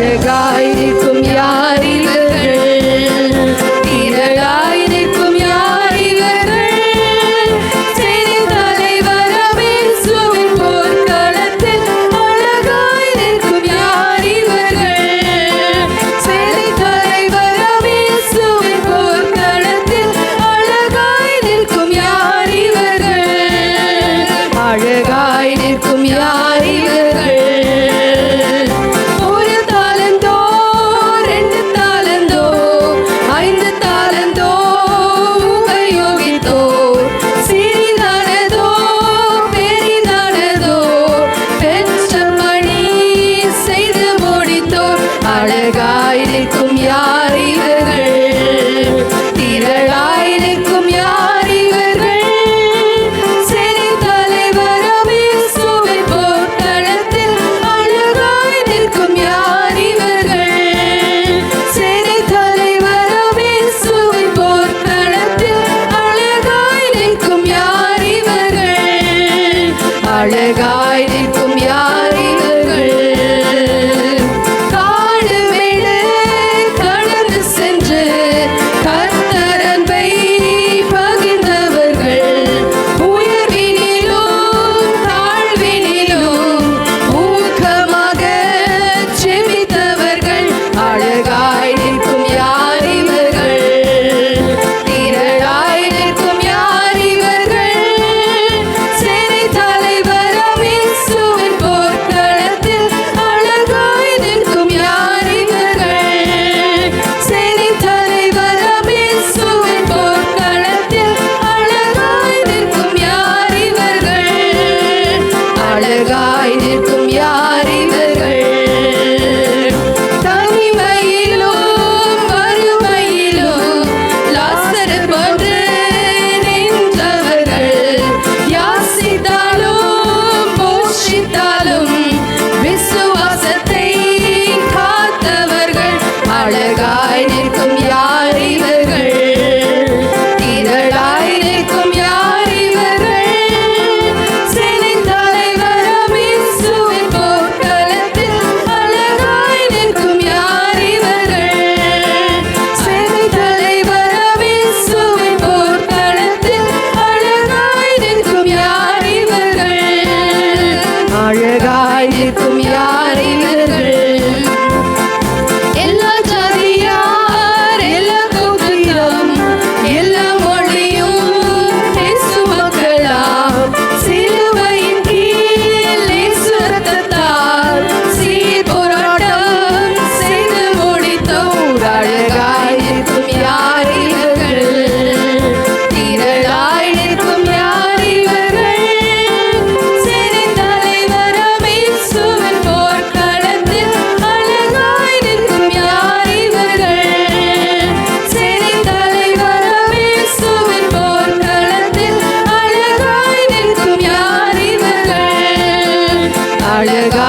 gai அழகாய் நிற்கும் யார் இவர்கள் காடுமேடு கடந்து சென்று கத்தரன்பை பகிர்ந்தவர்கள். உயர்வினிலும் தாழ்வினிலும் ஊக்கமாக little me up. I 呀